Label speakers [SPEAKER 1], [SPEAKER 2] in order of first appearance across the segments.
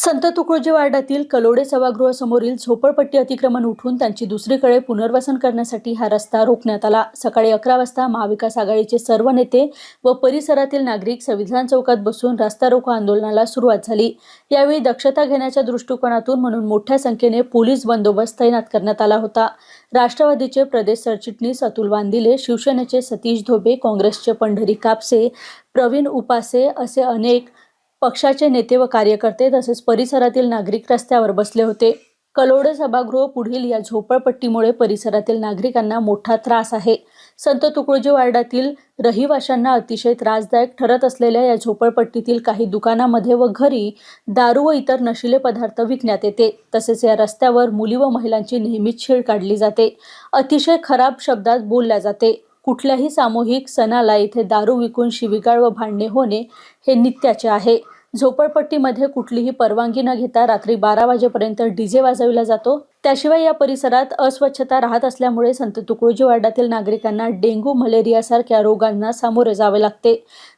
[SPEAKER 1] संत तुकडोजी वार्डातील कलोडे सभागृहासमोरील झोपडपट्टी अतिक्रमण उठून त्यांची दुसरीकडे पुनर्वसन करण्यासाठी हा रस्ता रोखण्यात आला. सकाळी अकरा वाजता महाविकास आघाडीचे सर्व नेते व परिसरातील नागरिक संविधान चौकात बसून रस्ता रोको आंदोलनाला सुरुवात झाली. यावेळी दक्षता घेण्याच्या दृष्टिकोनातून म्हणून मोठ्या संख्येने पोलीस बंदोबस्त तैनात करण्यात आला होता. राष्ट्रवादीचे प्रदेश सरचिटणीस अतुल वांदिले शिवसेनेचे सतीश धोबे काँग्रेसचे पंढरी कापसे प्रवीण उपासे असे अनेक पक्षाचे नेते व कार्यकर्ते तसेच परिसरातील नागरिक रस्त्यावर बसले होते. कलोडे सभागृह पुढील या झोपडपट्टीमुळे परिसरातील नागरिकांना मोठा त्रास आहे. संत तुकडोजी वार्डातील रहिवाशांना अतिशय त्रासदायक ठरत असलेल्या या झोपडपट्टीतील काही दुकानामध्ये व घरी दारू व इतर नशिले पदार्थ विकण्यात येते. तसेच या रस्त्यावर मुली व महिलांची नेहमीच छेड काढली जाते. अतिशय खराब शब्दात बोलल्या जाते. कुठल्याही सामूहिक सणाला इथे दारू विकून शिवीगाळ व भांडणे होणे हे नित्याचे आहे. झोपडपट्टीमध्ये कुठलीही परवानगी न घेता रात्री बारा वाजेपर्यंत डी जे वाजविला जातो. त्याशिवाय या परिसरात अस्वच्छता राहत असल्यामुळे संत तुकडोजी वार्डातील नागरिकांना डेंग्यू मलेरियासारख्या रोगांना सामोरे जावे लागते.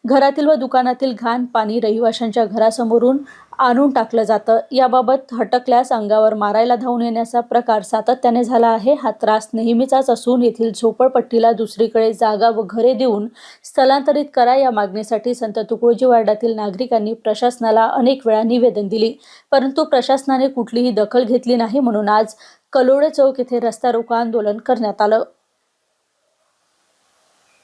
[SPEAKER 1] घरातील व दुकानातील घाण पाणी रहिवाशांच्या घरासमोरून आणून टाकलं जातं. याबाबत हटकल्यास अंगावर मारायला धावून येण्याचा प्रकार सातत्याने झाला आहे. हा त्रास नेहमीचाच असून येथील झोपडपट्टीला दुसरीकडे जागा व घरे देऊन स्थलांतरित करा या मागणीसाठी संत तुकडोजी वार्डातील नागरिकांनी प्रशासनाला अनेक वेळा निवेदन दिली. परंतु प्रशासनाने कुठलीही दखल घेतली नाही म्हणून आज आज कलोडे चौक येथे रस्ता रोको आंदोलन करण्यात आलं.